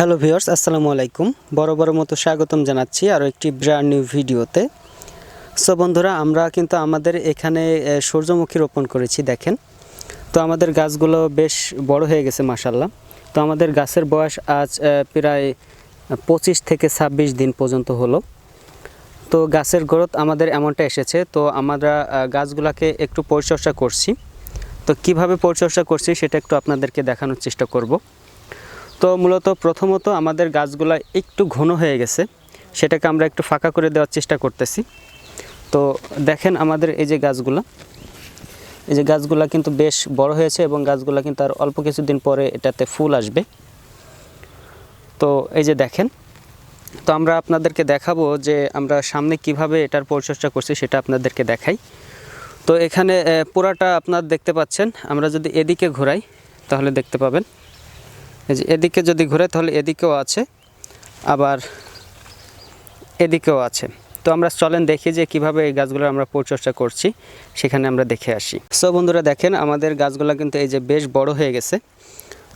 Hello viewers, আসসালামু আলাইকুম। বড় মতো স্বাগতম জানাচ্ছি আরও একটি ব্র্যান্ড নিউ ভিডিওতে সো বন্ধুরা, আমরা কিন্তু আমাদের এখানে সূর্যমুখী রোপণ করেছি, দেখেন। তো আমাদের গাছগুলো বেশ বড় হয়ে গেছে মাসাল্লাহ তো আমাদের গাছের বয়স আজ প্রায় পঁচিশ থেকে ছাব্বিশ দিন পর্যন্ত হলো। তো গাছের গ্রোথ আমাদের এমনটা এসেছে, তো আমরা গাছগুলোকে একটু পরিচর্যা করছি। তো কীভাবে পরিচর্যা করছি, সেটা একটু আপনাদেরকে দেখানোর চেষ্টা করব। তো মূলত প্রথমত আমাদের গাছগুলা একটু ঘন হয়ে গেছে। সেটাকে আমরা একটু ফাঁকা করে দেওয়ার চেষ্টা করতেছি। তো দেখেন আমাদের এই যে গাছগুলা। এই যে গাছগুলা কিন্তু বেশ বড় হয়েছে এবং গাছগুলা কিন্তু আর অল্প কিছুদিন পরে এটাতে ফুল আসবে। তো এই যে দেখেন। তো আমরা আপনাদেরকে দেখাবো যে আমরা সামনে কীভাবে এটার পরিচর্যা করছি সেটা আপনাদেরকে দেখাই। তো এখানে পুরাটা আপনার দেখতে পাচ্ছেন। আমরা যদি এদিকে ঘোরাই, তাহলে দেখতে পাবেন। যে এদিকে যদি ঘুরে, তাহলে এদিকেও আছে, আবার এদিকেও আছে। তো আমরা চলেন দেখি যে কীভাবে এই গাছগুলো আমরা পরিচর্যা করছি, সেখানে আমরা দেখে আসি। সো বন্ধুরা দেখেন, আমাদের গাছগুলো কিন্তু এই যে বেশ বড় হয়ে গেছে।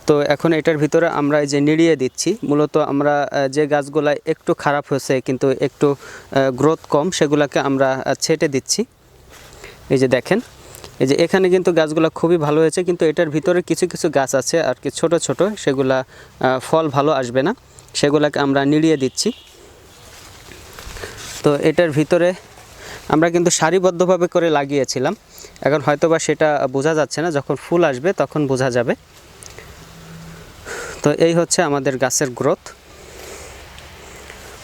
তো এখন এটার ভিতরে আমরা এই যে নিড়িয়ে দিচ্ছি। মূলত আমরা যে গাছগুলা একটু খারাপ হয়েছে, কিন্তু একটু গ্রোথ কম, সেগুলোকে আমরা ছেটে দিচ্ছি। এই যে দেখেন এই যে এখানে কিন্তু গাছগুলো খুবই ভালো হয়েছে, কিন্তু এটার ভিতরে কিছু কিছু গাছ আছে আর কি ছোট ছোট, সেগুলা ফল ভালো আসবে না, সেগুলাকে আমরা নিড়িয়ে দিচ্ছি। তো এটার ভিতরে আমরা কিন্তু সারিবদ্ধভাবে করে লাগিয়েছিলাম, এখন হয়তোবা সেটা বোঝা যাচ্ছে না, যখন ফুল আসবে তখন বোঝা যাবে। তো এই হচ্ছে আমাদের গাছের গ্রোথ।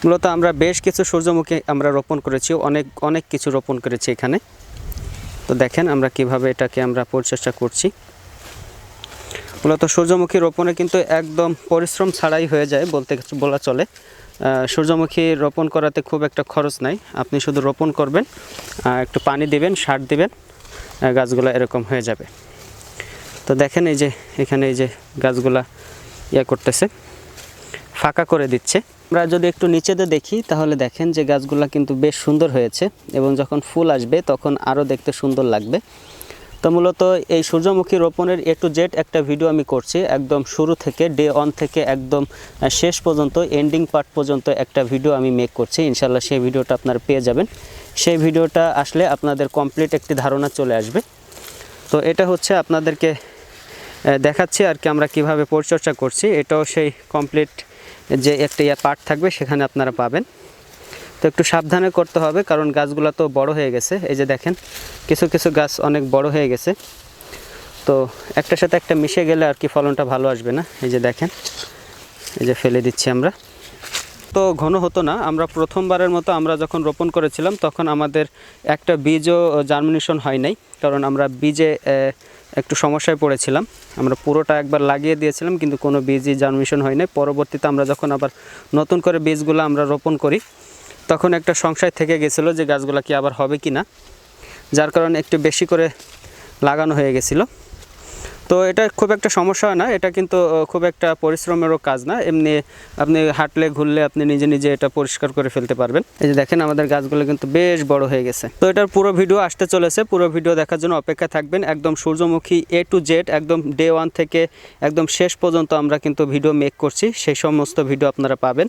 মূলত আমরা বেশ কিছু সূর্যমুখী আমরা রোপণ করেছি, অনেক অনেক কিছু রোপণ করেছি এখানে। তো দেখেন আমরা কীভাবে এটাকে আমরা পরিচর্যা করছি। মূলত সূর্যমুখী রোপণে কিন্তু একদম পরিশ্রম ছাড়াই হয়ে যায় বলতে বলা চলে। সূর্যমুখী রোপণ করাতে খুব একটা খরচ নাই। আপনি শুধু রোপণ করবেন একটু পানি দিবেন, সার দিবেন গাছগুলো এরকম হয়ে যাবে। তো দেখেন এই যে, এখানে এই যে গাছগুলা ইয়ে করতেছে। ফাঁকা করে দিচ্ছে। আমরা যদি একটু নিচেতে দেখি, তাহলে দেখেন যে গাছগুলা কিন্তু বেশ সুন্দর হয়েছে এবং যখন ফুল আসবে তখন আরও দেখতে সুন্দর লাগবে। তো মূলত এই সূর্যমুখী রোপণের এ টু জেড একটা ভিডিও আমি করছি, একদম শুরু থেকে ডে অন থেকে একদম শেষ পর্যন্ত, এন্ডিং পার্ট পর্যন্ত একটা ভিডিও আমি মেক করছি। ইনশাল্লাহ সেই ভিডিওটা আপনারা পেয়ে যাবেন। সেই ভিডিওটা আসলে আপনাদের কমপ্লিট একটি ধারণা চলে আসবে। তো এটা হচ্ছে আপনাদেরকে দেখাচ্ছি আর কি আমরা কীভাবে পরিচর্যা করছি। এটাও সেই কমপ্লিট যে একটা ইয়া পার্ট থাকবে, সেখানে আপনারা পাবেন। তো একটু সাবধানে করতে হবে, কারণ গাছগুলো তো বড় হয়ে গেছে। এই যে দেখেন, কিছু কিছু গাছ অনেক বড় হয়ে গেছে। তো একটার সাথে একটা মিশে গেলে আর কি ফলনটা ভালো আসবে না? এই যে দেখেন, এই যে ফেলে দিচ্ছি আমরা। তো ঘন হতো না। আমরা প্রথমবারের মতো আমরা যখন রোপণ করেছিলাম, তখন আমাদের একটা বীজও জার্মিনেশন হয় নাই। কারণ আমরা বীজে একটু সমস্যায় পড়েছিলাম। আমরা পুরোটা একবার লাগিয়ে দিয়েছিলাম, কিন্তু কোনো বীজই জার্মিশন হয় নাই পরবর্তীতে আমরা যখন আবার নতুন করে বীজগুলো আমরা রোপণ করি, তখন একটা সংশয় থেকে গেছিল যে গাছগুলো কি আবার হবে কি না যার কারণে একটু বেশি করে লাগানো হয়ে গেছিল। তো এটা খুব একটা সমস্যা হয় না, এটা কিন্তু খুব একটা পরিশ্রমেরও কাজ না। এমনি আপনি হাঁটলে, ঘুরলে আপনি নিজে নিজে এটা পরিষ্কার করে ফেলতে পারবেন। এই যে দেখেন আমাদের গাছগুলো কিন্তু বেশ বড় হয়ে গেছে। তো এটার পুরো ভিডিও আসতে চলেছে। পুরো ভিডিও দেখার জন্য অপেক্ষা থাকবেন। একদম সূর্যমুখী এ টু জেড একদম ডে ওয়ান থেকে একদম শেষ পর্যন্ত আমরা কিন্তু ভিডিও মেক করছি। সেই সমস্ত ভিডিও আপনারা পাবেন।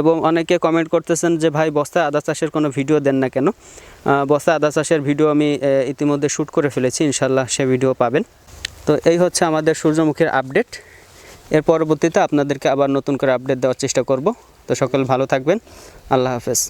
এবং অনেকে কমেন্ট করতেছেন যে, ভাই, বস্তায় আদা চাষের কোনো ভিডিও দেন না কেন? বস্তায় আদা চাষের ভিডিও আমি ইতিমধ্যে শ্যুট করে ফেলেছি। ইনশাল্লাহ সে ভিডিও পাবেন। তো এই হচ্ছে আমাদের সূর্যমুখীর আপডেট। এর পরবর্তীতে আপনাদেরকে আবার নতুন করে আপডেট দেওয়ার চেষ্টা করব। তো সকল ভালো থাকবেন। আল্লাহ হাফেজ।